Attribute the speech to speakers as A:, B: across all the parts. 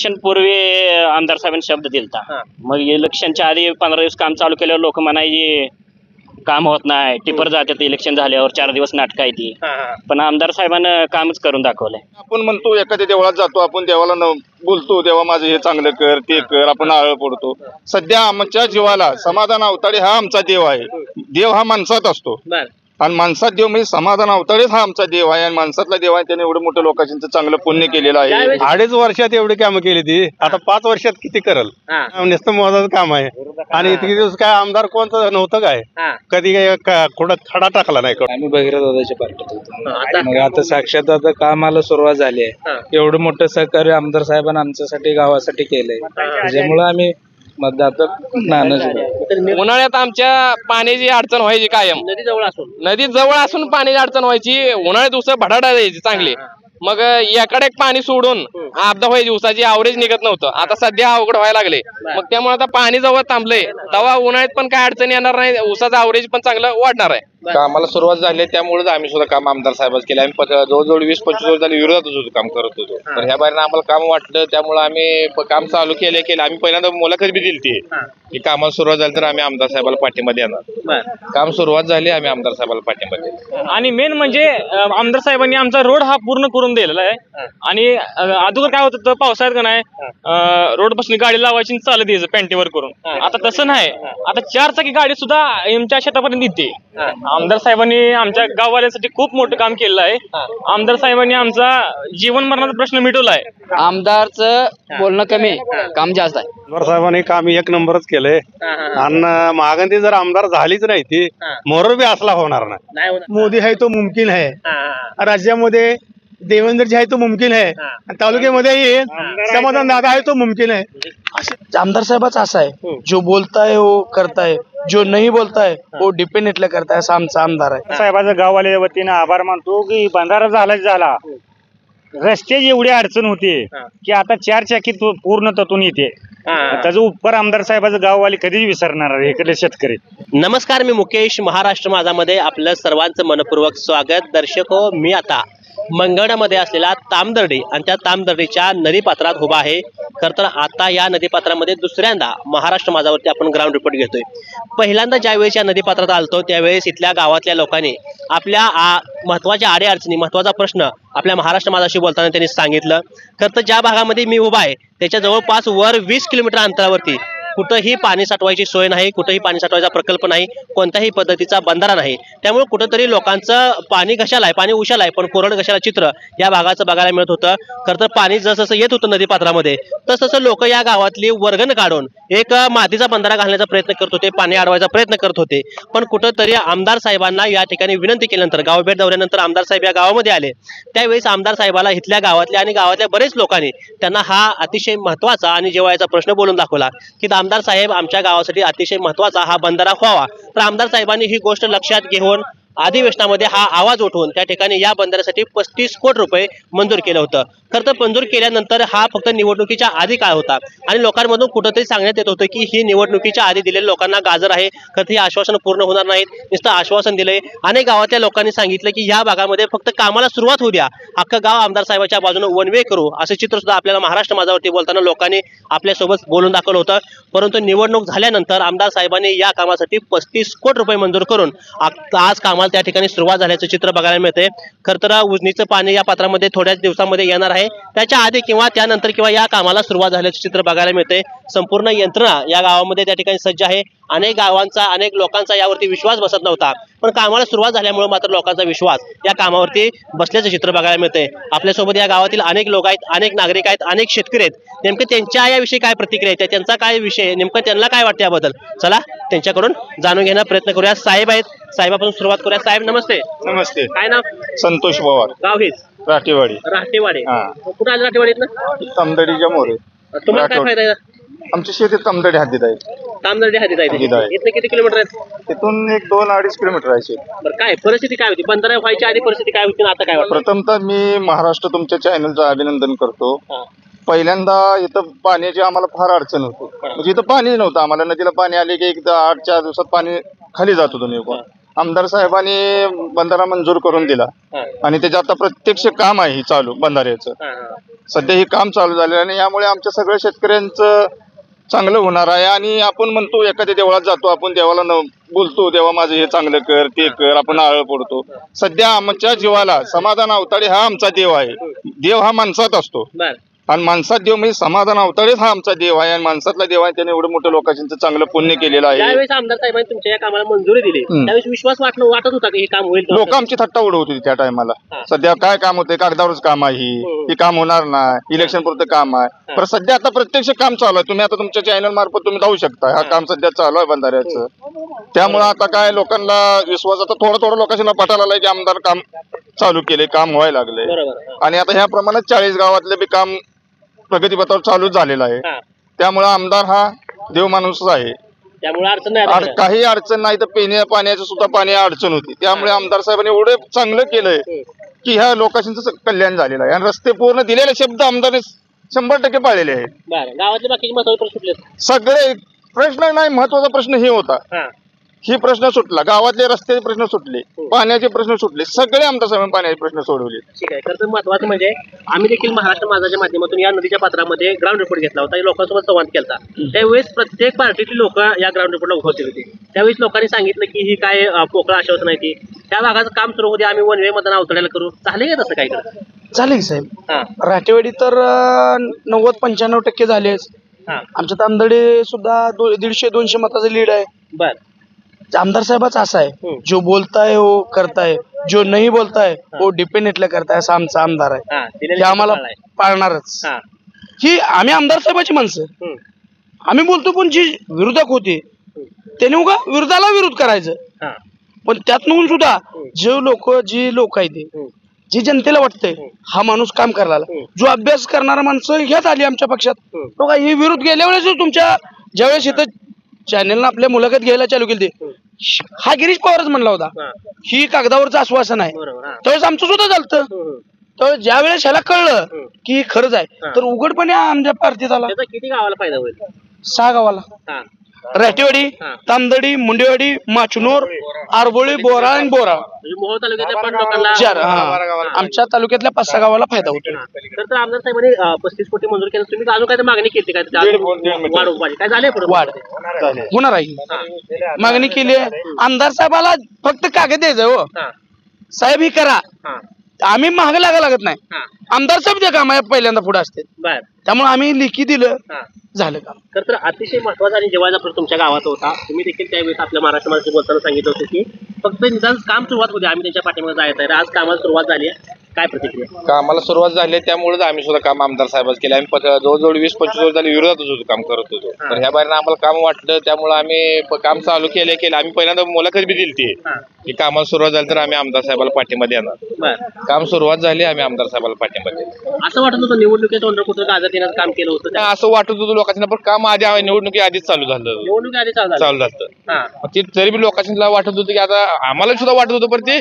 A: Election पूर्वी आमदार साहेबांनी शब्द दिलता. मग इलेक्शनच्या आधी पंधरा दिवस काम चालू केल्यावर लोक म्हणायची काम होत नाही टिपर जातात इलेक्शन झाल्यावर चार दिवस नाटक आहे ती. पण आमदार साहेबांनं कामच करून दाखवलंय.
B: आपण म्हणतो एखाद्या देवळात जातो आपण देवाला न बोलतो देवा माझं हे चांगलं कर ते कर आपण आळ पडतो. सध्या आमच्या जीवाला समाधान अवताडे हा आमचा देव आहे. देव हा माणसात असतो. आणि माणसात देव म्हणजे समाधान अवताडेच हा आमचा देव आहे. आणि माणसातला देव आहे त्याने एवढं मोठं लोकांचं चांगलं पुण्य केलेलं आहे.
C: अडीच वर्षात एवढी कामं केली ती. आता पाच वर्षात किती करल?
D: हा.
C: नुसतं मोजाचं काम आहे. आणि इतके दिवस काय आमदार कोणतं नव्हतं काय?
D: हा.
C: कधी काय कुठं खडा टाकला नाही
E: आम्ही भगीरथ दादाच्या पार्टीत होतो.
D: आता
E: मग आता साक्षात आता कामाला सुरुवात झाली
D: हा.
E: आहे एवढं मोठं सहकार्य आमदार साहेबांनी आमच्यासाठी गावासाठी केलंय. त्याच्यामुळे आम्ही
F: उन्हाळ्यात आमच्या पाण्याची अडचण व्हायची कायम.
D: नदी जवळ असून.
F: नदी जवळ असून पाण्याची अडचण व्हायची. उन्हाळ्यात दिवस भडाडा द्यायची चांगली. मग एकडे एक पाणी सोडून आपदा व्हायची. उसाची आवरेज निघत नव्हतं. आता सध्या अवघड व्हायला लागले. मग त्यामुळे आता पाणी जवळ थांबलंय. तेव्हा उन्हाळ्यात पण काय अडचण येणार नाही. उसाचं आवरेज पण चांगलं वाढणार आहे.
G: कामाला सुरुवात झाली त्यामुळेच आम्ही सुद्धा काम आमदार साहेबांच केलं. आम्ही पत- जवळजवळ वीस पंचवीस वर्ष झाली विरोधातच होतो काम करत होतो. तर ह्या बाहेर आम्हाला काम वाटलं त्यामुळे आम्ही प- काम चालू केले केलं. आम्ही पहिल्यांदा मुलाखत बी दिली की कामाला सुरुवात झाली तर आम्ही आमदार साहेबाला पाठिंबा देणार.
D: बर.
G: काम सुरुवात झाली आम्ही आमदार साहेबाला पाठिंबा देणार.
H: आणि मेन म्हणजे अं, आमदार साहेबांनी आमचा रोड हा पूर्ण करून दिलेला आहे. आणि अं, अगोदर काय होत होतं पावसाळ्यात का नाही रोडपासून गाडी लावायची आणि चालत यायचं पॅन्टीवर करून. आता तसं नाही. आता चार चाकी गाडी सुद्धा आमच्या शेतापर्यंत येते. आमदार साहेबांनी आमच्या गाववाल्यांसाठी खूप मोठं काम केलेलं आहे. आमदार साहेबांनी आमचा जीवन मरणाचा प्रश्न मिटवला आहे.
I: आमदारचं बोलणं कमी काम जास्त आहे.
C: आमदार साहेबांनी काम एक नंबरच केलंय. आणि मागंती जर आमदार झालीच नाही ती
D: हा.
C: मोर बी असला होणार नाही.
D: नाही होणार.
J: मोदी है तो मुमकिन है
D: हा, हा,
J: राज्यामध्ये देवेंद्र जी आहे तो मुमकिन है.
D: हा.
J: आणि तालुक्यामध्ये समाधान दादा आहे तो मुमकिन है
I: आमदार साहेबाचा असा आहे. जो बोलताय वो करताय. जो नहीं बोलताय वो डिपेंडेंटला करताय असा आमचा आमदार आहे.
H: साहेबाच्या गाववाल्या वतीनं आभार मानतो की बंधारा झाला झाला. रस्त्याची एवढी अडचण होती
D: हा.
H: की आता चार चाकी पूर्ण ततून येते.
D: हा, हा.
H: त्याचा उपकार आमदार साहेबाचं गाववाले कधीच विसरणार आहे इकडे शेतकरी.
D: नमस्कार मी मुकेश महाराष्ट्र माझामध्ये आपलं सर्वांचं मनपूर्वक स्वागत. दर्शक हो मी आता मंगळामध्ये असलेला तामदर्डी आणि त्या तामदर्डीच्या नदीपात्रात उभा आहे. खर तर आता या नदीपात्रामध्ये दुसऱ्यांदा महाराष्ट्र माझावरती आपण ग्राउंड रिपोर्ट घेतोय. पहिल्यांदा ज्यावेळेस या नदीपात्रात आलतो त्यावेळेस इथल्या गावातल्या लोकांनी आपल्या महत्त्वाच्या महत्त्वाच्या अडचणी महत्त्वाचा प्रश्न आपल्या महाराष्ट्र माझाशी बोलताना त्यांनी सांगितलं. खर तर ज्या भागामध्ये मी उभा आहे त्याच्या जवळपास वर वीस किलोमीटर अंतरावरती कुठंही पाणी साठवायची सोय नाही कुठंही पाणी साठवायचा प्रकल्प नाही कोणत्याही पद्धतीचा बंधारा नाही. त्यामुळे कुठंतरी लोकांचं पाणी कशाला आहे पाणी उशाला आहे पण कोरड कशाला चित्र या भागाचं बघायला मिळत होतं. खरं तर पाणी जसं येत होतं नदीपात्रामध्ये तसं तसं लोक या गावातली वर्गण काढून एक मातीचा बंधारा घालण्याचा प्रयत्न करत होते पाणी अडवायचा प्रयत्न करत होते. पण कुठंतरी आमदार साहेबांना या ठिकाणी विनंती केल्यानंतर गावभेट दौऱ्यानंतर आमदार साहेब या गावामध्ये आले. त्यावेळेस आमदार साहेबाला इथल्या गावातल्या आणि गावातल्या बरेच लोकांनी त्यांना हा अतिशय महत्त्वाचा आणि जेवायचा प्रश्न बोलून दाखवला की आमदार साहेब आमच्या गावासाठी अतिशय महत्त्वाचा हा बंधारा व्हावा. तर आमदार साहेबांनी ही गोष्ट लक्षात घेऊन अधिवेशनामध्ये हा आवाज उठवून त्या ठिकाणी या बंदरासाठी पस्तीस कोटी रुपये मंजूर केलं होतं. खरं तर मंजूर केल्यानंतर हा फक्त निवडणुकीच्या आधी काळ होता. आणि लोकांमधून कुठंतरी सांगण्यात येत होतं की ही निवडणुकीच्या आधी दिलेल्या लोकांना गाजर आहे. खरं तर आश्वासन पूर्ण होणार नाहीत. नुसतं आश्वासन दिलंय. अनेक गावातल्या लोकांनी सांगितलं की या भागामध्ये फक्त कामाला सुरुवात होऊ द्या. अख्खं गाव आमदार साहेबाच्या बाजूने वन वे करू. असं चित्र सुद्धा आपल्याला महाराष्ट्र माझावरती बोलताना लोकांनी आपल्यासोबत बोलून दाखवलं होतं. परंतु निवडणूक झाल्यानंतर आमदार साहेबांनी या कामासाठी पस्तीस कोटी रुपये मंजूर करून आज काम कामाला त्या ठिकाणी सुरुवात झाल्याचं चित्र बघायला मिळते खर तर उजनीचं पाणी या पात्रामध्ये थोड्याच दिवसामध्ये येणार आहे. त्याच्या आधी किंवा त्यानंतर किंवा या कामाला सुरुवात झाल्याचं चित्र बघायला मिळते संपूर्ण यंत्रणा या गावामध्ये त्या ठिकाणी सज्ज आहे. अनेक गावांचा अनेक लोकांचा यावरती विश्वास बसत नव्हता. पण कामाला सुरुवात झाल्यामुळे मात्र लोकांचा विश्वास या कामावरती बसल्याचं चित्र बघायला मिळते आपल्यासोबत या गावातील अनेक लोक आहेत अनेक नागरिक आहेत अनेक शेतकरी आहेत. नेमकं त्यांच्या याविषयी काय प्रतिक्रिया आहेत त्यांचा काय विषय आहे? नेमकं त्यांना काय वाटतं याबद्दल? चला त्यांच्याकडून जाणून घेण्याचा प्रयत्न करूया. साहेब आहेत. साहेबापासून सुरुवात करूया. साहेब नमस्ते.
B: नमस्ते.
D: काय नाव?
B: संतोष पवार.
D: गाव हेच?
B: राठेवाडी.
D: राहतेवाडे
B: हा.
D: कुठं आलं राहतेवाडीत ना
B: तमदडीच्या मोरे.
D: तुम्हाला काय
B: राठोड.
D: फायदा आहे?
B: आमची शेती तमदडी हद्दीत आहे.
D: तामदर्डी हद्दीत आहे. इथनं किती किलोमीटर आहेत?
B: तिथून एक दोन अडीच किलोमीटर आहे शेत.
D: बरं काय परिस्थिती काय होती? बंधारा व्हायच्या आधी परिस्थिती काय होती आणि आता काय वाटतं?
B: प्रथमतः मी महाराष्ट्र तुमच्या चॅनलचं अभिनंदन करतो.
D: हा.
B: पहिल्यांदा इथं पाण्याची आम्हाला फार अडचण होती. म्हणजे इथं पाणी नव्हतं. आम्हाला नदीला पाणी आले की एक आठ चार दिवसात पाणी खाली जात होतं निघून आमदार साहेबांनी बंधारा मंजूर करून दिला.
D: हा.
B: आणि त्याचं आता प्रत्यक्ष काम आहे ही चालू बंधाऱ्याचं.
D: हा, हा.
B: सध्या हे काम चालू झालेलं आहे आणि यामुळे आमच्या सगळ्या शेतकऱ्यांचं चांगलं होणार आहे. आणि आपण म्हणतो एखाद्या देवळात जातो आपण देवाला न बोलतो देवा माझं हे चांगलं कर ते कर आपण आळ पडतो. सध्या आमच्या जीवाला समाधान अवताडे हा आमचा देव आहे. देव हा माणसात असतो. आणि माणसात देव म्हणजे समाधान अवताडेच हा आमचा देव आहे. आणि माणसातला देव आहे त्याने एवढं मोठं लोकांचं चांगलं पुण्य केलेलं आहे.
D: ज्यावेळेस आमदार साहेबांनी तुमच्या या कामाला मंजुरी दिली. त्यावेळेस विश्वास वाटणं वाटत होता की हे काम होईल?
B: लोक आमची थट्टा उडवत होती त्या टायमाला. सध्या काय काम होते कागदावरच काम आहे ही. ही काम होणार नाही. इलेक्शन पुरतं काम आहे. पण सध्या आता प्रत्यक्ष काम चालू आहे. तुम्ही आता तुमच्या चॅनल मार्फत तुम्ही जाऊ शकता. हा काम सध्या चालू आहे बंधाऱ्याचं. त्यामुळे आता काय लोकांना विश्वास आता थोडं थोडं लोकांना पटायला लागलंय की आमदार काम चालू केले काम व्हायला लागले
D: बरोबर हा.
B: आणि आता ह्या प्रमाणात चाळीस गावातले बी काम प्रगतीपथावर चालूच झालेलं आहे. त्यामुळे आमदार हा देव माणूसच आहे.
D: त्यामुळे अडचण नाही
B: काही अडचण नाही तर पिण्या पाण्याची सुद्धा पाणी अडचण होती. त्यामुळे आमदार साहेबांनी एवढं चांगलं केलंय की ह्या लोकांचं कल्याण झालेलं आहे. आणि रस्ते पूर्ण दिलेले शब्द आमदारने शंभर टक्के पाळलेले आहेत.
D: बरं. गावातले बाकीचे महत्त्वाचे प्रश्न सुटले
B: सगळे प्रश्न नाही महत्त्वाचा प्रश्न हे होता.
D: हा
B: ही प्रश्न सुटला. गावातले रस्त्याचे प्रश्न सुटले. पाण्याचे प्रश्न सुटले. सगळे आमदार साहेबांनी पाण्याचे प्रश्न सोडवले.
D: ठीक आहे. खरं तर महत्वाचं म्हणजे आम्ही देखील महाराष्ट्र माझाच्या माध्यमातून या नदीच्या पात्रामध्ये ग्राउंड रिपोर्ट घेतला होता. लोकांसोबत संवाद केला त्यावेळेस प्रत्येक पार्टीतली लोक या ग्राउंड रिपोर्टला उपस्थित होती त्यावेळेस लोकांनी सांगितलं की ही काय पोकळ आश्वासन नाही ती. त्या भागाचं काम सुरू होते आम्ही वन वे मतदान अवतडायला करू. झाले का तसं काय इकडं?
I: झाले की साहेब.
D: हा.
I: राटेवाडी तर नव्वद पंच्याण्णव टक्के झालेच.
D: हा.
I: आमच्या तांदडे सुद्धा दीडशे दोनशे मताचं लीड आहे.
D: बर.
I: आमदार साहेबाचा असा आहे.
D: हम्म.
I: जो बोलताय वो करताय जो नहीं बोलताय वो डिपेंडेंटला करताय असा आमचा आमदार आहे.
D: हा
I: हे
D: दिलेलं
I: आम्हाला. पाळणारच.
D: हा.
I: ही आम्ही आमदार साहेबाची माणसं
D: हम्म.
I: आम्ही बोलतो पण जी विरोधक होते त्याने उगा विरोधाला विरोध करायचं.
D: हा.
I: पण त्यातून सुद्धा जे लोक जी लोक आहेत ते
D: हम्म.
I: जे जनतेला वाटतंय हा माणूस काम करायला. जो अभ्यास करणारा माणसं ह्यात आली आमच्या पक्षात.
D: हम्म.
I: बघा ही विरोध गेल्या वेळेस तुमच्या ज्यावेळेस इथं चॅनेलनं आपल्या मुलाखत घ्यायला चालू केली ते हा गिरीश पवारच म्हणला होता.
D: हा.
I: ही कागदावरचं आश्वासन आहे.
D: बरोबर हा.
I: त्यावेळेस आमचं सुद्धा
D: हम्म.
I: तर ज्या वेळेस ह्याला कळलं. की खरंच आहे
D: हा.
I: तर उघडपणे आमच्या पार्टीत आला.
D: त्याचा किती गावाला फायदा होईल?
I: सहा गावाला.
D: हा.
I: राटेवाडी
D: हा.
I: तामदडी मुंडेवाडी माचनोर आरबोळी बोरा आणि बोरा.
D: म्हणजे मोहोळ तालुक्यातल्या पण लोकांना
I: चार हा. आमच्या तालुक्यातल्या पाच सहा गावाला फायदा होतो
D: हा. तर तर आमदार साहेबांनी अं, पस्तीस कोटी मंजूर केलं. तुम्ही अजून काय तर मागणी केली काय त्याच्या
B: दीड
D: अजून
B: कोटी, दीड मीटर.
D: वाढ वाढ. काय झाले पुढे?
I: वाढ. होणार आहे. मागणी केली आहे. आमदार साहेबाला फक्त कागद द्यायचं हो.
D: हा.
I: साहेब ही करा.
D: हा.
I: आम्ही महाग लागा लागत नाही.
D: हा.
I: आमदार साहेब जे काम आहे पहिल्यांदा पुढे असते.
D: बर.
I: त्यामुळे आम्ही लिखी दिलं.
D: हा.
I: झालं काम.
D: तर तर अतिशय महत्त्वाचा आणि जेव्हा प्रश्न तुमच्या गावात होता तुम्ही देखील त्यावेळेस आपल्या महाराष्ट्र माणसाशी बोलताना सांगितलं होतं की फक्त निदान काम सुरुवात होते आम्ही त्यांच्या पाठीमागे जायचं आहे. आज कामाला सुरुवात झाली आहे. काय प्रतिक्रिया?
G: कामाला सुरुवात झाली आहे, त्यामुळेच आम्ही सुद्धा काम आमदार साहेबांच केलं आम्ही जवळजवळ वीस पंचवीस वर्ष झाली विरोधातच होतो काम करत होतो. तर ह्या बारीनं आम्हाला काम वाटलं त्यामुळे आम्ही प- काम चालू केले केलं. आम्ही पहिल्यांदा मुलाखत बी दिली ती
D: हा.
G: की कामाला सुरुवात झाली तर आम्ही आमदार साहेबाला पाठिंबा देणार.
D: बर.
G: काम सुरुवात झाली आम्ही आमदार साहेबाला पाठिंबा देणार.
D: असं वाटत होतं निवडणुकीत तोंड कुठं गाजर देण्याचं काम केलं होतं. त्या
G: असं वाटत होतं लोकांना पण काम आधी निवडणुकी आधीच चालू झालं?
D: निवडणुकी आधी चालू झाली.
G: चालू झालं.
D: हा.
G: मग ते तरी बी लोकांना वाटत होतं की आता आम्हाला सुद्धा वाटत होतं पण ते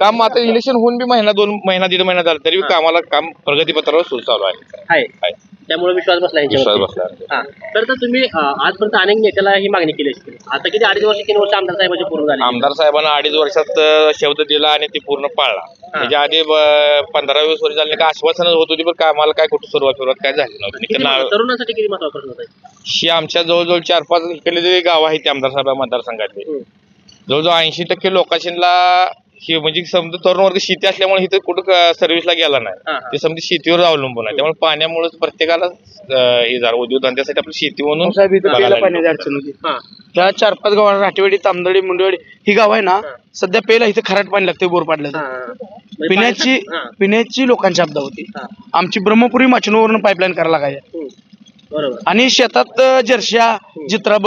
G: काम आता इलेक्शन होऊन बी महिना दोन महिना दीड महिना झाला तरी बी कामाला काम प्रगतीपत्रावर सुरू चालू आहे.
D: आहे.
G: आहे.
D: त्यामुळे विश्वास बसला
G: विश्वास
D: यांच्यावर
G: बसला
D: हा. तर तुम्ही अं, आजपर्यंत अनेक नेत्याला ही मागणी केली असते. आता किती अडीच वर्ष तीन वर्ष आमदार साहेबांची पूर्ण झाली.
G: आमदार साहेबांना अडीच वर्षात अं, शब्द दिला आणि ते पूर्ण पाळला. त्याच्या आधी ब- पंधरा वीस वर्ष झाले का आश्वासनच होत होती पण कामाला काय कुठं सुरुवात सुरुवात काय झाली नव्हती.
D: किती
G: निकाल
D: महत्व- तरुणांसाठी किती महत्त्वाचा प्रश्न होता?
G: ही आमच्या जवळजवळ चार पाच इकडले जे गाव आहेत ते आमदार साहेब मतदारसंघातले.
D: हम्म.
G: जवळजवळ ऐंशी टक्के लोकांना हे म्हणजे समजा तरुण वर्ग शेती असल्यामुळे इथं कुठं सर्व्हिसला गेला
D: हा,
G: नाही. ते समजा शेतीवर अवलंबून आहे त्यामुळे पाण्यामुळेच प्रत्येकाला अं, हे झालं उद्योगधंद्यासाठी आपली शेती म्हणून
I: साहेब इथं
G: बघायला
I: प्यायला
G: लागलो.
I: पाण्याची अडचण होती
D: हा
I: ह्या चार पाच गावाला राटेवाडी तामदडी मुंडेवाडी ही गाव आहे ना सध्या प्यायला इथं खराट पाणी लागते बोर पाडलं
D: हा. म्हणजे
I: पिण्याची
D: हा,
I: पिण्याची लोकांची आपदा होती
D: हा.
I: आमची ब्रह्मपुरी माचनोवरून पाईपलाईन करायला लागायची
D: हम्म. बरोबर.
I: आणि शेतात अं, जर्श्या जित्राब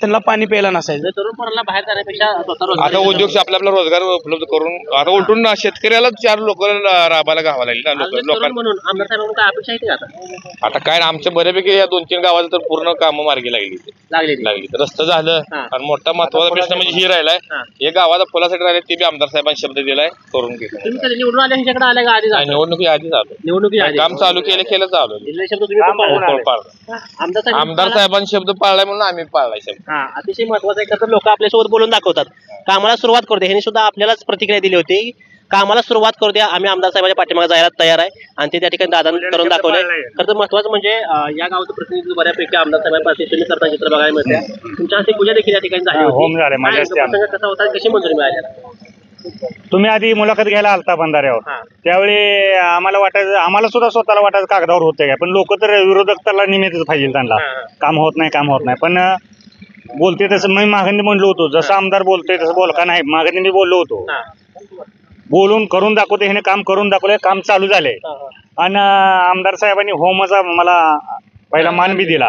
I: त्यांना पाणी प्यायला नसायचं.
D: म्हणजे तरुण पोरांना बाहेर जाण्यापेक्षा स्वतः
G: आता उद्योग आपला आपला रोजगार उपलब्ध करून आता उलटून ना शेतकऱ्याला चार लोक राबायला गावा लागली ना लोक
D: तरुण
G: लोकांना.
D: म्हणून आमदार साहेबांकडून काय अपेक्षा आहे का आता?
G: आता काय आमच्या बऱ्यापैकी या दोन तीन गावाला तर पूर्ण कामं मार्गी लागली.
D: लागलेली
G: लागली तर रस्ता झालं
D: हा.
G: आणि मोठा महत्त्वाचा प्रश्न म्हणजे ही राहिलाय
D: हा.
G: हे गावाला फुलासाठी राहिले ते बी आमदार साहेबांनी शब्द दिलाय करून घेतलं.
D: तुम्ही कधी निवडून आले ह्याच्याकडे आले का आधी
G: निवडणुकी आधी झालं.
D: निवडणुकी आधी.
G: काम चालू केलं केलं चालू.
D: दिलेले शब्द तुम्ही पण
G: पाळले.
D: आमदार साहेब
G: आमदार साहेबांनी शब्द पाळलाय म्हणून आम्ही पाळलाय शब्द.
D: हा अतिशय महत्वाचं आहे तर लोक आपल्यासोबत बोलून दाखवतात. कामाला सुरुवात करू द्या ह्यांनी सुद्धा आपल्यालाच प्रतिक्रिया दिली होती. कामाला सुरुवात करू द्या आम्ही आमदार साहेबांच्या पाठीमागे जायला तयार आहे. आणि ते त्या ठिकाणी दादांनी करून दाखवलंय. खरं तर महत्वाचं म्हणजे अं, या गावचं प्रतिनिधित्व बऱ्यापैकी आमदार साहेबांपासून तुम्ही करता चित्र बघायला मिळते तुमच्या हस्ते पूजा देखील या ठिकाणी झाली होती.
H: होम झाले, माझ्या
D: काय
H: हस्ते
D: प्रसंग कसा होता कशी मंजुरी मिळाली?
H: तुम्ही आधी मुलाखत घ्यायला आलता बंधाऱ्यावर
D: हा.
H: त्यावेळी आम्हाला वाटायचं आम्हाला सुद्धा स्वतःला वाटायचं कागदावर होतं काय पण लोक तर विरोधक त्याला निमित्तच पाहिजे त्यांना
D: हा, हा.
H: काम होत नाही काम होत नाही पण बोलते तसं मी मागणी म्हणलो होतो जसं आमदार बोलतोय तसं बोलका नाही मागणी मी बोललो होतो
D: हा.
H: बोलून करून दाखवते ह्याने काम करून दाखवलंय काम चालू
D: हा, हा.
H: आणि आमदार साहेबांनी होमचा मला पहिला मान बी दिला.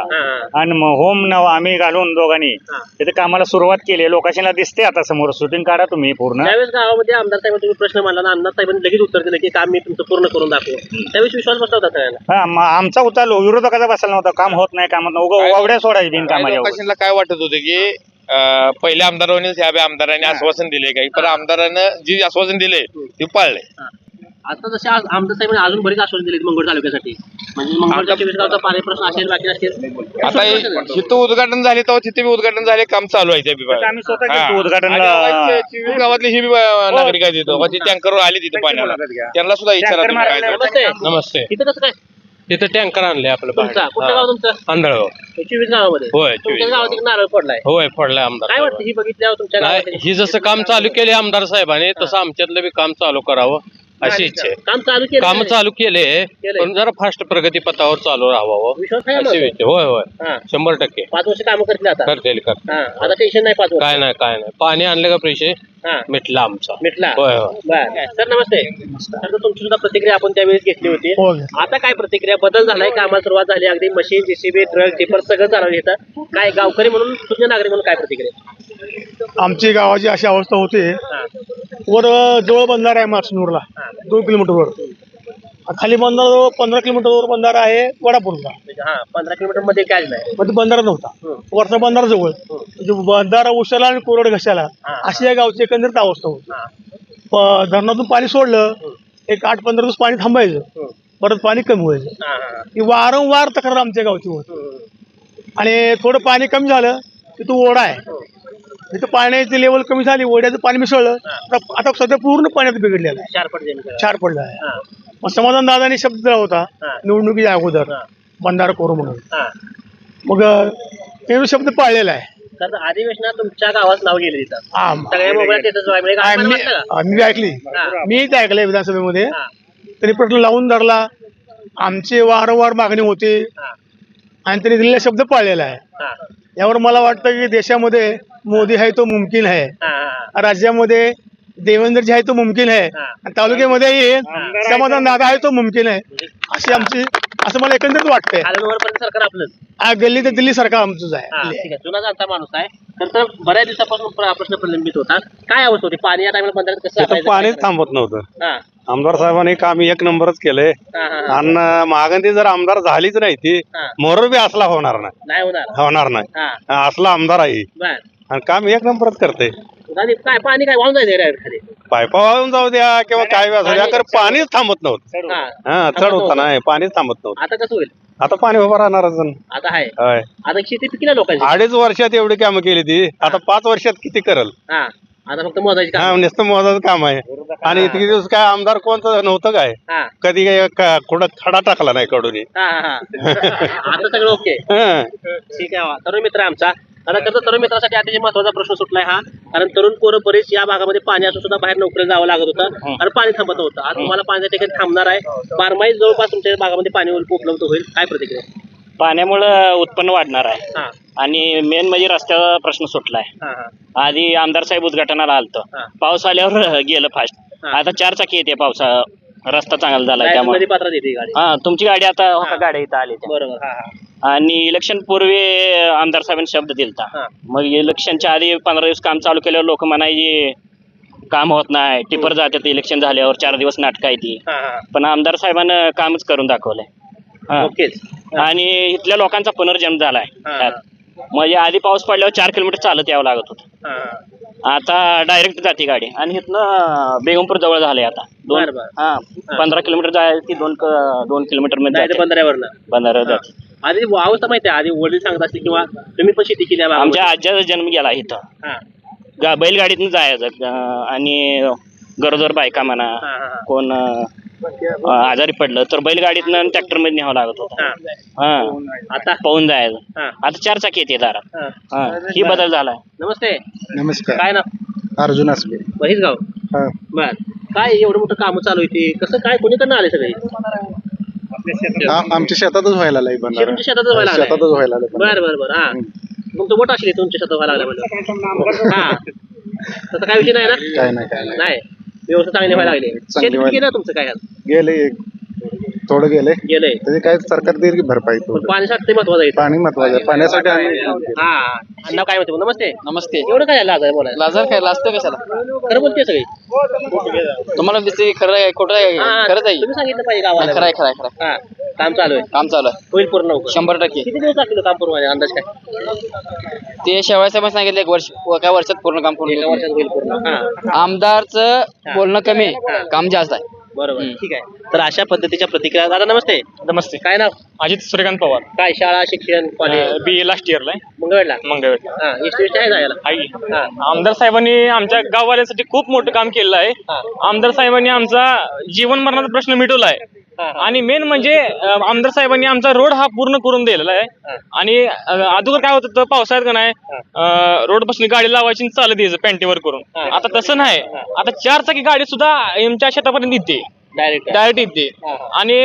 H: आणि मग होम नाव आम्ही घालून दोघांनी. तिथे कामाला सुरुवात केली. लोकांना दिसते आता समोर. शूटिंग काढा तुम्ही पूर्ण.
D: त्यावेळेस गावामध्ये आमदार साहेब तुम्ही प्रश्न मांडला ना आमदार साहेबांनी लगेच उत्तर दिलं की काम मी तुमचं पूर्ण करून दाखवू. त्यावेळेस विश्वास बसला होता सगळ्यांना?
H: हा आमचा होता लो- विरोधकाचा बसायला नव्हता. काम होत नाही काम होत नाही. उगा वावड्या सोडायची बिन
G: काही
H: कामाच्या
G: लोकांना काय वाटत होते की पहिल्या बी आमदारांनी आश्वासन दिले काही. पण आमदारानं जी आश्वासन दिले ते पाळले
D: आता जसे आज आमदार साहेबांनी अजून बरीच आश्वासन दिली मंगळ तालुक्यासाठी. म्हणजे मंगळच्या चोवीस गावचा पाणी प्रश्न असेल बाकी असतील.
G: आता हे- जिथं उद्घाटन झाले तेव्हा तिथे बी उद्घाटन झाले काम चालू आहे त्या विभागात.
H: आम्ही स्वतः
G: हा.
H: गेलतो उद्घाटनाला.
G: आणि गावाचे चिवीस गावातले ही बी अं, नागरिक आहेत तिथं. ती टँकरवर आली तिथे पाण्याला. त्यांना सुद्धा विचारा
H: टँकर
G: तुम्ही काय
H: मारायला
G: ते.
D: नमस्ते.
F: नमस्ते.
D: इथं कसं काय?
F: तिथं टँकर आणले आपलं
D: तुमचा? कुठलं गाव तुमचं?
F: आंधळगाव
D: चोवीस गावामध्ये.
F: होय,
D: तुमच्या
F: चोवीस
D: गावात एक नारळ पडलाय.
F: होय फोडलाय आमदार
D: वाटतं? ही बघितल्यावर तुमच्या
F: नाही
D: गावात
F: ही जसं काम चालू केले आमदार साहेबांनी तसं आमच्यातलं बी काम चालू करावं. अशी इच्छा आहे.
D: काम चालू केलं
F: काम? चालू केले
D: केलंय.
F: पण जरा फास्ट प्रगती पथावर चालू राहावं.
D: विश्वास आहे
F: अशी? इच्छा होय होय.
D: हा.
F: शंभर टक्के.
D: पाच वर्ष काम करतील आता.
F: करतील कर
D: हा. आता टेन्शन नाही पाच वर्ष.
F: काय नाही काय नाही. पाणी आणलं का पैसे
D: हा.
F: मिटला आमचा.
D: मिटला
F: होय होय.
D: बर. सर नमस्ते. सर तुमची सुद्धा प्रतिक्रिया आपण त्यावेळेस घेतली होती.
J: हो.
D: आता काय प्रतिक्रिया? बदल झालाय कामाला सुरुवात झाली अगदी मशीन जेसीबी ट्रक टिपर सगळं चालवलं येतं काय गावकरी म्हणून तुझ्या नागरिक म्हणून काय प्रतिक्रिया?
J: आमची गावाची अशी अवस्था होते.
D: हा.
J: वर जवळ बंधारा आहे मार्सनूरला दोन किलोमीटरवर. खाली बंधारा पंधरा किलोमीटरवर बंधारा आहे वडापूरला
D: म्हणजे हा पंधरा किलोमीटरमध्ये काय नाही.
J: पण तो बंधारा नव्हता. वरचा बंधारा जवळ. म्हणजे बंधारा उशाला आणि कोरड घशाला
D: हा.
J: अशी या गावची एकंदरीत अवस्था होती.
D: हा.
J: प- धरणातून पाणी सोडलं एक आठ पंधरा दिवस पाणी थांबायचं. परत पाणी कमी व्हायचं.
D: हा हा
J: ही. वारंवार तक्रार आमच्या गावची होती. आणि थोडं पाणी कमी झालं की तो ओढा आहे. तिथं पाण्याची लेवल कमी झाली ओढ्याचं पाणी मिसळलं. आता आता सध्या पूर्ण पाण्यात बिघडलेलं आहे.
D: चार पट जमीन
J: क्षार पडलं आहे.
D: हा.
J: मग समाधान दादानी शब्द दिला होता
D: हा.
J: निवडणुकीच्या अगोदर
D: हा.
J: बंधारा करू म्हणून.
D: हा.
J: मग ते शब्द पाळलेला आहे.
D: तर अधिवेशनात तुमच्या गावात नाव गेले तिथं
J: हा.
D: सगळ्या मोबाईल तिथंच व्हायला म्हणजे गावात
J: मी
D: वाटतं का?
J: मी ऐकली.
D: हा.
J: मी ते ऐकलंय विधानसभेमध्ये.
D: हा.
J: त्यांनी प्रश्न लावून धरला आमची वारंवार मागणी होती.
D: हा.
J: आणि त्यांनी दिलेला शब्द पाळलेला आहे.
D: हा.
J: यावर मला वाटतं की देशामध्ये मोदी आहे तो मुमकिन आहे.
D: हा हा.
J: राज्यामध्ये देवेंद्रजी आहे तो मुमकिन आहे.
D: हा.
J: आणि तालुक्यामध्येही समाधान दादा आहे तो मुमकिन आहे. अशी आमची असं मला एकंदरीत वाटतंय.
D: सरकार आपलंच.
J: आ, गल्ली ते दिल्ली सरकार आमचंच
D: हा
J: आहे
D: ठीक आहे. जुना जाणता माणूस आहे. तर तर बऱ्याच दिवसापासून प्र- प्रश्न प्रलंबित होता. काय अवस्था होती? पाणी या टायमाला बंधाऱ्यात कसं
C: तिथं
D: असायचं?
C: पाणीच थांबत नव्हतं.
D: हा.
C: आमदार साहेबांनी काम एक नंबरच केलंय.
D: हा हा हा.
C: आणि मागंती जर आमदार झालीच नाही ती
D: हा.
C: मोर बी असला होणार नाही.
D: नाही होणार.
C: होणार नाही.
D: हा.
C: असला आमदार आहे.
D: बर.
C: आणि काम एक नंबरच करते
D: काय पाणी काय वाहून जायचं खाली?
C: पायपा वाहून जाऊ द्या किंवा काय असू द्या. तर पाणीच थांबत नव्हतं.
D: हा
C: हा चढ होता नाही पाणीच थांबत नव्हतं.
D: आता कसं होईल?
C: आता पाणी उभं राहणारच नाही.
D: आता आहे.
C: होय.
D: आता शेती पिकल्या लोकांची.
C: अडीच वर्षात एवढी कामं केली ती. आता पाच वर्षात किती करल?
D: हा आता फक्त मोजायची
C: हा
D: काम
C: नुसतं मोजाचं काम आहे. आणि इतके दिवस काय आमदार कोणतं नव्हतं काय?
D: हा.
C: कधी काय क- कुठं खडा टाकला नाही कडून.
D: हा हा हा. आता सगळं ओके. ठीक आहे वा. तरुण मित्र आमचा. आता कसं तरुण मित्रासाठी अतिशय महत्त्वाचा प्रश्न सुटलाय हा. कारण तरुण पोरं बरेच या भागामध्ये पाणी असून सुद्धा बाहेर नोकरीला जावं लागत होतं आणि पाणी थांबत होतं. आज तुम्हाला पाणी त्या ठिकाणी थांबणार आहे. बारमाही जवळपास तुमच्या भागामध्ये पाणी उपलब्ध होईल. काय प्रतिक्रिया?
A: पाण्यामुळं उत्पन्न वाढणार आहे.
D: हा.
A: आणि मेन म्हणजे रस्त्याचा प्रश्न सुटलाय.
D: हा हा.
A: आधी आमदार साहेब उद्घाटनाला आलतो.
D: हा.
A: पाऊस आल्यावर गेलं फास्ट
D: हा.
A: आता चार चाकी येते पावसा रस्ता चांगला
D: नदी
A: त्यामुळे.
D: पात्रात येते ही गाडी.
A: हा तुमची गाडी आता हो. का
D: हा.
A: गाड्या इथं आली
D: बरोबर हा हा.
A: आणि इलेक्शन पूर्वी आमदार साहेबांनी शब्द दिलता.
D: हा.
A: मग इलेक्शनच्या आधी पंधरा दिवस काम चालू केल्यावर लोक म्हणायचे काम होत नाही टिपर जातात इलेक्शन झाल्यावर चार दिवस नाटक आहे ती.
D: हा हा
A: पण आमदार साहेबांनं कामच करून दाखवलंय. हा.
D: ओकेच.
A: आणि इथल्या लोकांचा पुनर्जन्म झालाय
D: हा.
A: त्यात. म्हणजे आधी पाऊस पडल्यावर चार किलोमीटर चालत यावं लागत होतं.
D: हा हा.
A: आता डायरेक्ट जाते गाडी आणि इथनं बेगमपूर जवळ झालंय आता दोन
D: बरं, बरं.
A: हा पंधरा किलोमीटर जायला ती दोन क- दोन किलोमीटरमध्ये
D: जायचं
A: जाते.
D: बंधाऱ्यावरनं
A: जाते
D: आधी अवस्था माहिती आहे आधी वडील सांगत असतील किंवा तुम्ही पण शेती केली आहे बाबा.
A: आमच्या आज्याचा जन्म गेला इथं
D: हा,
A: गा- बैलगाडीतनं जायचं अं, आणि गरोदर बायका म्हणा
D: हा, हा, हा.
A: कोण अं, आजारी पडलं तर बैलगाडीतनं ट्रॅक्टरमध्ये न्यावं लागत होतं.
D: हा.
A: हा.
D: आता?
A: पाहून जायचं.
D: हा,
A: आता चार चाकी येते दारात.
D: हा.
A: हा. बदल झालाय.
D: नमस्ते.
C: नमस्कार.
D: काय ना
C: अर्जुन असले.
D: बहीच गाव
C: हा.
D: बर. काय एवढं मोठं काम चालू आहे कसं काय? कोणीकडनं आले सगळे?
C: आ- आमच्या शेतातच व्हायला बंधारा.
D: तुमच्या शेतातच व्हायला लागलंय?
C: शेतातच व्हायला.
D: बर बर बर. हा. मग तो मोठा असले तुमच्या शेतात व्हायला लागला हा. तसं काय विषय नाही ना?
C: काय नाही काय नाही.
D: नाही. व्यवस्था चांगली व्हायला लागली.
C: चांगली
D: शेती
C: व्हायला-
D: गेलं तुमचं काय
C: गेले थोडं गेले.
D: गेलंय
C: त्याचे काय सरकार देईल की भरपाई
D: पण
C: थोडं.
D: पाणी साठते महत्वाचं आहे.
C: पाणी महत्वाचं आहे. पाण्यासाठी आम्ही
D: हा. अण्णा काय म्हणते? नमस्ते.
F: नमस्ते.
D: एवढं काय लाज आहे बोलायला?
F: लाजर काय लाजतं कशाला?
D: खरं बोलते सगळी.
F: तुम्हाला दिसते खरं आहे खोटं आहे.
D: हा,
F: खरंच आहे.
D: तुम्ही सांगितलं पाहिजे गावाला.
F: खरं आहे खरं आहे खरं आहे.
D: हा काम चालू आहे.
F: काम चालू आहे.
D: होईल पूर्ण लवकर.
F: शंभर टक्के.
D: किती दिवस लागतील काम पूर्ण व्हायला? अंदाज काय?
F: ते शेवाय साहेब सांगितलं एक वर्ष एका वर्षात पूर्ण काम
D: एका
F: पूर्ण
D: वर्षात होईल पूर्ण. हा.
F: आमदारचं बोलणं कमी काम जास्त आहे.
D: बरोबर. ठीक आहे. तर अशा पद्धतीच्या प्रतिक्रिया. दादा नमस्ते.
H: नमस्ते.
D: काय नाव?
H: अजित सूर्यकांत पवार.
D: काय शाळा शिक्षण कॉलेज
H: बी ए लास्ट इयरला आहे.
D: हा जायला
H: आई
D: हा.
H: आमदार साहेबांनी आमच्या गाववाल्यांसाठी खूप मोठं काम केलेलं आहे.
D: हा.
H: आमदार साहेबांनी आमचा जीवन मरणाचा प्रश्न मिटवला आहे. आणि मेन म्हणजे अं, आमदार साहेबांनी आमचा रोड हा पूर्ण करून दिलेला आहे.
D: हा.
H: आणि अं, अगोदर काय होत होतं पावसाळ्यात का नाही रोडपासून गाडी लावायची आणि चालत यायचं पॅन्टीवर करून.
D: हा.
H: आता तसं नाही. आता चार चाकी गाडी सुद्धा आमच्या शेतापर्यंत येते.
D: डायरेक्ट
H: डायरेक्ट येते.
D: हा,
H: आणि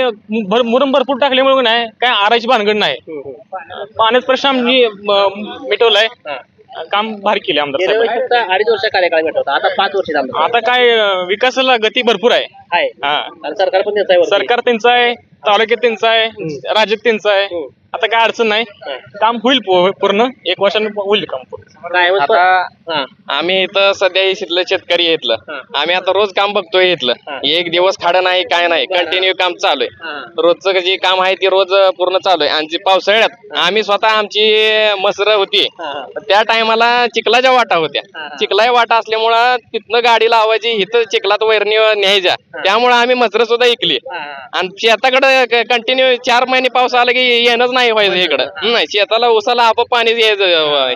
H: भर मुरम भरपूर टाकल्यामुळे नाही काय आरायची भानगड नाही. पाण्याचा प्रश्न आम्ही मिटवलाय. काम भारी केले आमदार
D: गेल्या
H: साहेब
D: वेळेस फक्त अडीच वर्ष कार्यकाळ भेटत होता आता पाच वर्ष आमदार
H: आता काय अं, विकासाला गती भरपूर आहे.
D: आहे.
H: हा.
D: आणि सरकार पण त्याचा आहे वरती.
H: सरकार त्यांचं आहे तालुक्यात त्यांचं आहे राज्यात त्यांचं आहे.
D: हम्म.
H: आता काय अडचण नाही. काम होईल पू- पूर्ण. एक वर्षाने होईल काम पूर्ण.
D: काय मग पण-
F: आता
D: हा.
F: आम्ही इथं सध्या इथलं शेतकरी आहे इथलं.
D: हा.
F: आम्ही आता रोज काम बघतोय
D: हा.
F: इथलं एक दिवस खाडं नाही काय नाही. कंटिन्यू काम चालू आहे.
D: हा.
F: रोजचं जे काम आहे ते रोज पूर्ण चालू आहे. आणि जे पावसाळ्यात आम्ही स्वतः आमची मसर होती.
D: हा.
F: त्या टायमाला चिखलाच्या वाटा होत्या.
D: हा, हा.
F: चिखला वाटा असल्यामुळं तिथनं गाडी लावायची इथं चिखलात वैरणी न्यायच्या. त्यामुळे आम्ही मसर सुद्धा ऐकली
D: हा, हा.
F: आणि शेताकडे कंटिन्यू चार महिने पाऊस आला की येणंच नाही. व्हायचं इकडं. नाही. शेताला उसाला आपोआप पाणी यायचं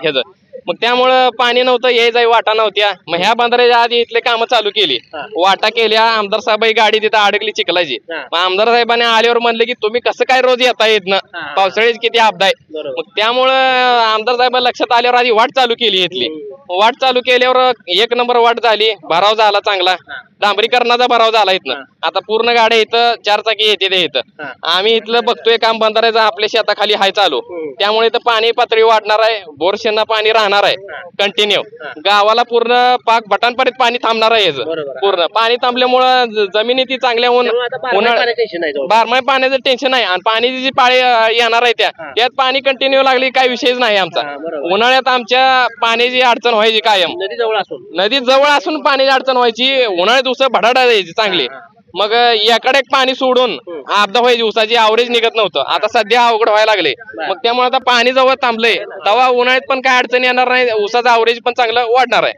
F: ह्याचं. मग त्यामुळं पाणी नव्हतं यायचं वाटा नव्हत्या. मग ह्या बंधाऱ्याच्या आधी इथले कामं चालू केली. वाटा केल्या आमदार साहेब गाडी तिथं अडकली चिखलाची. मग आमदार साहेबांनी आल्यावर म्हणले की तुम्ही कसं काय रोज येता येत ना. पावसाळ्यात किती आहे.
D: बरोबर.
F: मग त्यामुळं आमदार साहेब लक्षात आल्यावर आधी वाट चालू केली इथली. वाट चालू केल्यावर एक नंबर वाट झाली. भराव झाला चांगला. डांबरीकरणाचा भराव झाला इथनं. आता पूर्ण गाड्या इथं चार चाकी येते ते इथं.
D: हा.
F: आम्ही इथलं बघतोय काम बंधाऱ्याचं आपल्या शेताखाली हाय चालू.
D: हम्म.
F: त्यामुळे इथं पाणी पातळी वाढणार आहे बोरशेंना पाणी राहणार आहे कंटिन्यू गावाला पूर्ण पाक बटांपर्यंत पाणी थांबणार आहे याचं. पूर्ण. पाणी थांबल्यामुळं जमिनी ती चांगल्या होऊन
D: नाही.
F: बारमाही पाण्याचं टेन्शन आहे आणि पाण्याची जी पाळी येणार आहे त्या
D: हा.
F: त्यात पाणी कंटिन्यू लागली काही विषयच नाही आमचा.
D: हा.
F: उन्हाळ्यात आमच्या पाण्याची अडचण व्हायची कायम.
D: नदी जवळ असून.
F: नदी जवळ असून पाण्याची अडचण व्हायची. उन्हाळ्यात दिवस भडाडा यायची चांगली. मग एक पाणी सोडून अपदा व्हायची उसाची आवरेज निघत नव्हतं. आता सध्या अवघड व्हायला लागले. मग त्यामुळे आता पाणी जवळ थांबलंय. तेव्हा उन्हाळ्यात पण काय अडचण येणार नाही. उसाचं आवरेज पण चांगलं वाढणार आहे.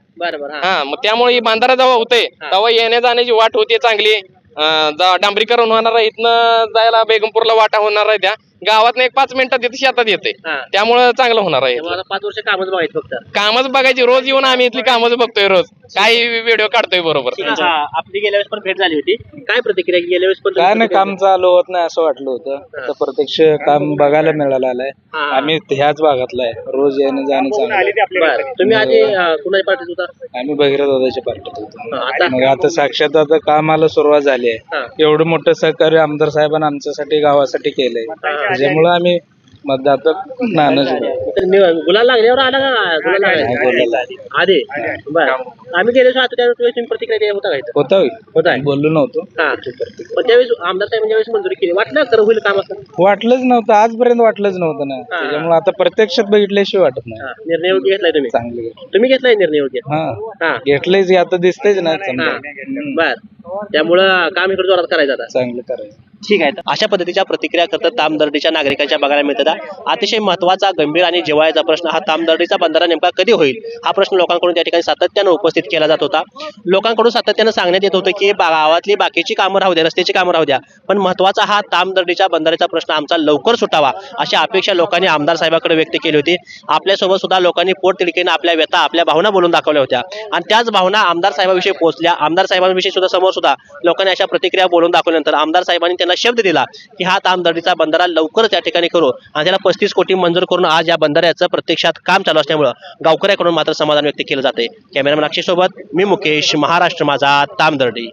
D: हा.
F: मग त्यामुळे ही बांधारा जेव्हा होते. तेव्हा येण्या जाण्याची वाट होते चांगली. डांबरीकरण होणार आहे. इथनं जायला बेगमपूरला वाटा होणार आहे त्या. गावात एक पाच मिनिटात तिथे शेतात येते
D: हा.
F: त्यामुळे चांगलं होणार आहे.
D: पाच वर्ष कामच बघायचं फक्त.
F: कामच बघायची. रोज येऊन आम्ही इथली कामच बघतोय रोज. काही व्हिडिओ काढतोय बरोबर.
D: हा, आपली गेल्या वेळेस पण भेट झाली होती. काय प्रतिक्रिया गेल्या वेळेस पण
E: काय नाही काम चालू होत नाही असं वाटलं होतं. प्रत्यक्ष काम बघायला मिळालं आलंय.
D: हा.
E: आम्ही ह्याच भागातला आहे. रोज येणं जाणं.
D: बरं. तुम्ही आधी अं, कुणाच्या पार्टीत होता?
E: आम्ही भगीरथ दादाच्या पार्टीत होतो.
D: हा, आता?
E: मग आता साक्षात आता कामाला सुरुवात झाली
D: हा.
E: आहे एवढं मोठं सहकार्य आमदार साहेबांनी आमच्यासाठी गावासाठी केलंय. त्याच्यामुळे आम्ही मतदार नानच
D: तर नि- गुलाल लागल्यावर आला का? गुलाल लागला आधी? बर. आम्ही गेलो आता त्यावेळेस तुम्ही प्रतिक्रिया होता का इथं?
E: होता होय.
D: होता
E: बोललो नव्हतो.
D: हा. पण त्यावेळेस आमदार साहेब ज्यावेळेस मंजुरी केली वाटलं तर होईल काम असं?
E: वाटलंच नव्हतं. आजपर्यंत वाटलंच नव्हतं ना. त्याच्यामुळे आता प्रत्यक्षात बघितल्याशिवाय वाटत नाही.
D: हा, निर्णय योग्य घेतलाय तुम्ही?
E: चांगले
D: तुम्ही घेतलाय निर्णय योग्य?
E: हा.
D: हा.
E: घेतलंच हे आता दिसतंयच ना
D: बर. त्यामुळं काम इकडे जोरात करायचं आता.
E: चांगलं करायचं.
D: ठीक आहे. तर अशा पद्धतीच्या प्रतिक्रिया करतात तामदर्डीच्या नागरिकांच्या बघायला मिळतात. अतिशय महत्त्वाचा गंभीर आणि जिव्हाळ्याचा प्रश्न हा तामदर्डीचा बंधारा नेमका कधी होईल? हा प्रश्न लोकांकडून त्या ठिकाणी सातत्यानं उपस्थित केला जात होता. लोकांकडून सातत्यानं सांगण्यात येत होतं की गावातली बाकीची कामं राहू द्या रस्त्याची कामं राहू द्या. पण महत्त्वाचा हा तामदर्डीच्या बंधाऱ्याचा प्रश्न आमचा लवकर सुटावा अशी अपेक्षा लोकांनी आमदार साहेबाकडे व्यक्त केली होती. आपल्यासोबत सुद्धा लोकांनी पोटतिडकीनं आपल्या व्यथा आपल्या भावना बोलून दाखवल्या होत्या. आणि त्याच भावना आमदार साहेबाविषयी पोहोचल्या आमदार साहेबांविषयी सुद्धा समोर सुद्धा लोकांनी अशा प्रतिक्रिया बोलून दाखवल्यानंतर आमदार साहेबांनी त्यांना शब्द दिला की हा तामदर्डीचा बंधारा लवकरच या ठिकाणी करू. आणि त्याला पस्तीस कोटी मंजूर करून आज या बंधाऱ्याचं प्रत्यक्षात काम चालू असल्यामुळं गावकऱ्याकडून मात्र समाधान व्यक्त केलं जाते कॅमेरामॅन अक्षय सोबत मी मुकेश महाराष्ट्र माझा तामदर्डी.